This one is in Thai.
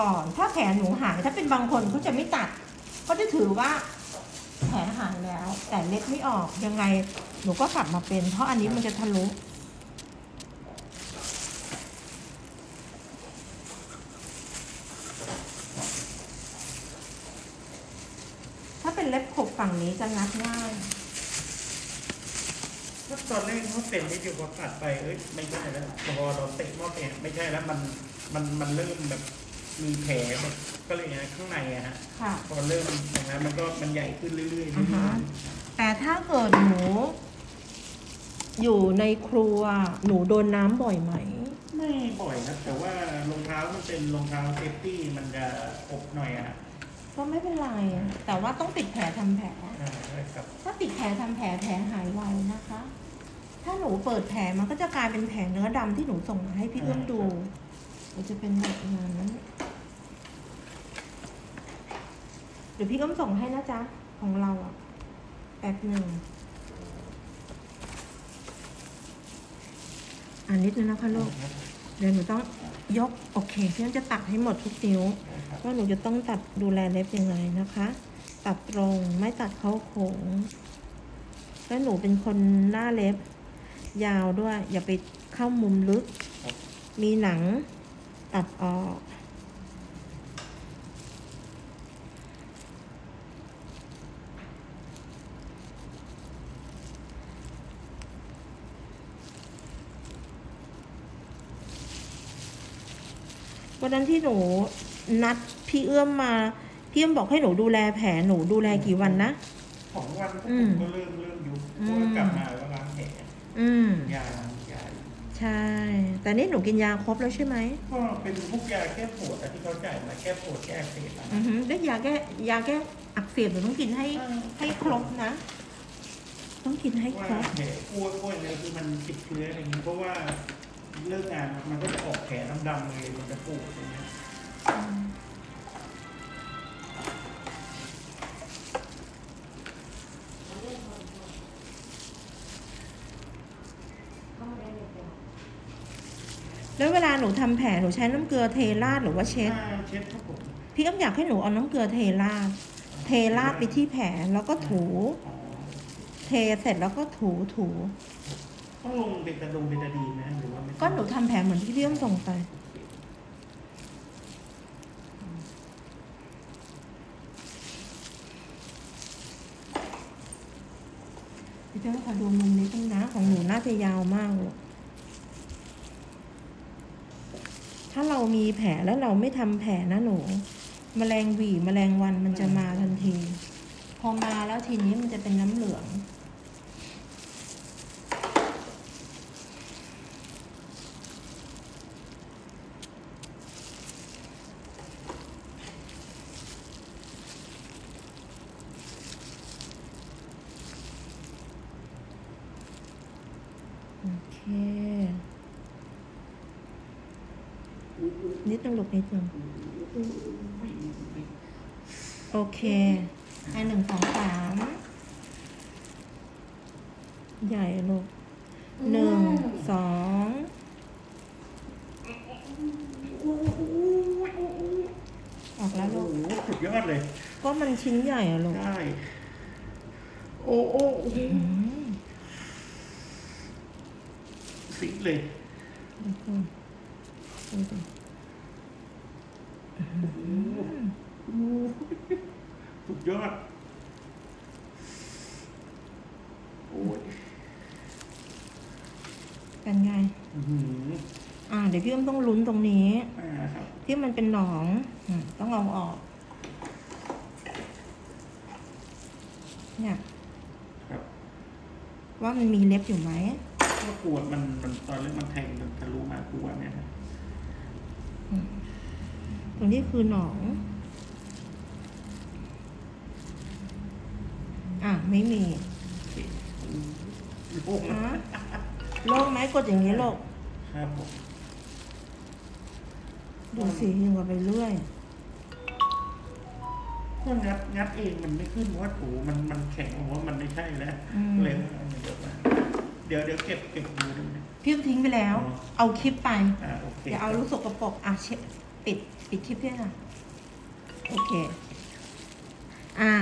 ก่อน ถ้าแผลหนูหายถ้าเป็นบางคนเขาจะไม่ตัดเขาจะถือว่าแผลหายแล้ว แต่เล็ดไม่ออกยังไงหนูก็กลับมาเป็น เพราะอันนี้มันจะทะลุถ้าเป็นเล็บขบฝั่งนี้จะงัดง่ายก็ตอนแรกเขาเป็นที่อยู่พอตัดไปเอ้ยไม่ใช่แล้วพอเราเตะหม้อเตะไม่ใช่แล้วมันมันมันเริ่มแบบ มีแผลแบบก็เลยนะข้างในอะฮะค่ะ พอเริ่มอย่างนั้นมันก็มันใหญ่ขึ้นเรื่อยๆเรื่อยอ่าฮะแต่ถ้าเกิดหนู อยู่ในครัวหนูโดนน้ำบ่อยไหมๆไม่บ่อยครับ แต่ว่ารองเท้ามันเป็นรองเท้าเซฟตี้มันจะอบหน่อยอะฮะก็ไม่เป็นไร แต่ว่าต้องปิดแผลทำแผล อ่าใช่ครับถ้าปิดแผลทำแผลแผลหายไวนะคะ ถ้าหนูเปิดแผลมันก็จะกลายเป็นแผลเนื้อดำที่หนูส่งมาให้พี่เอื้อมดู มันจะเป็นแบบนั้น เดี๋ยวพี่เอื้มส่งให้นะจ๊ะ ของเราอะแป๊บหนึ่งอ่านนิดนึงนะคะลูก เดี๋ยวหนูต้องยก โอเคพี่เอื้อมจะตัดให้หมดทุกนิ้วว่าหนูจะต้องตัดดูแลเล็บยังไงนะคะ ตัดตรงไม่ตัดเข้าโค้งแล้วหนูเป็นคนหน้าเล็บ ยาวด้วย อย่าไปเข้ามุมลึก มีหนัง ตัดออกวันนั้นที่หนูนัดพี่เอื้อมมา พี่เอื้อมบอกให้หนูดูแลแผลหนูดูแลกี่วันนะสองวันอืผมมก็เริ่มเริ่มยุบอืมเพราะว่ากลับมาก็ล้างแผลอืมยายา ใช่ แต่นี่หนูกินยาครบแล้วใช่ไหมก็เป็นพวกยาแก้ปวดอะที่เขาจ่ายมาแก้ปวดแก้อักเสบอะอือฮึได้ยาแก้ยาแก้อักเสบหนูต้องกินให้ให้ครบนะ ต้องกินให้ครว่าบแผลกลัวกลัวอะไรคือมันติดเชื้ออะไรอย่างนี้เพราะว่าเลิกงานมันก็จะออกแผลดำๆเลยมันจะปวดอย่างเงี้ย แล้วเวลาหนูทำแผลหนูใช้น้ำเกลือเทราดหรือว่าเช็ดถ้าเช็ดครับผมพี่ก็อยากให้หนูเอาน้ำเกลือเทราดเทราดไปที่แผลแล้วก็ถูอ๋อเทเสร็จแล้วก็ถูถูต้องลงเบตาดงเบตาดีนนะหรือว่าไม่ต้องก็หนูทำแผลเหมือนที่พี่เอื้อมส่งไปพี่เจ้าขอดูมุมนี้ตรงนะของหนูน่าจะยาวมากเลย ถ้าเรามีแผลแล้วเราไม่ทำแผลนะหนูแมลงหวีแมลงวันมันจะมาทันที พอมาแล้วทีนี้มันจะเป็นน้ำเหลือง โอเค นิดนึงลูกนิดนึงโอเค อันหนึ่งสองสามใหญ่ลูกหนึ่งสองออกแล้วโอ้ลูกโหสุดยอดเลย ก็มันชิ้นใหญ่อะลูกได้โอ้โอ้โอ้โหอืมสิเลยดูสิดู สิโอ้โหโอ้โหสุดยอด โอ้ยเป็นไง อื้อหืออ่า เดี๋ยวพี่อ้อมต้องลุ้นตรงนี้ อ่าครับที่มันเป็นหนองอมต้องเอาออก เนี่ย ครับว่ามันมีเล็บอยู่ไหม ก็กลัวมันมันตอนแรกมันแทงมันทะลุมากลัวเนี่ยนะตรง นี้คือหนอง อะ ไม่มีโอ้โหอะโล่งไหมกดอย่างนี้โลกครับผมดูสิยิงกว่าไปเรื่อยถ้างัดงัดเองมันไม่ขึ้นเพราะว่าถูมันมันแข็งผมว่ามันไม่ใช่แล้วอืมเลยเอามาเดี๋ยวมาเดี๋ยวเดี๋ยวเก็บเก็บดูดูนะ พี่อ้อมทิ้งไปแล้วอ๋อเอาคลิปไป อ่าโอเคอย่าเอาลูกสกปรกอะเช็ด ปิดปิดคลิปด้วยค่ะ โอเค อ่า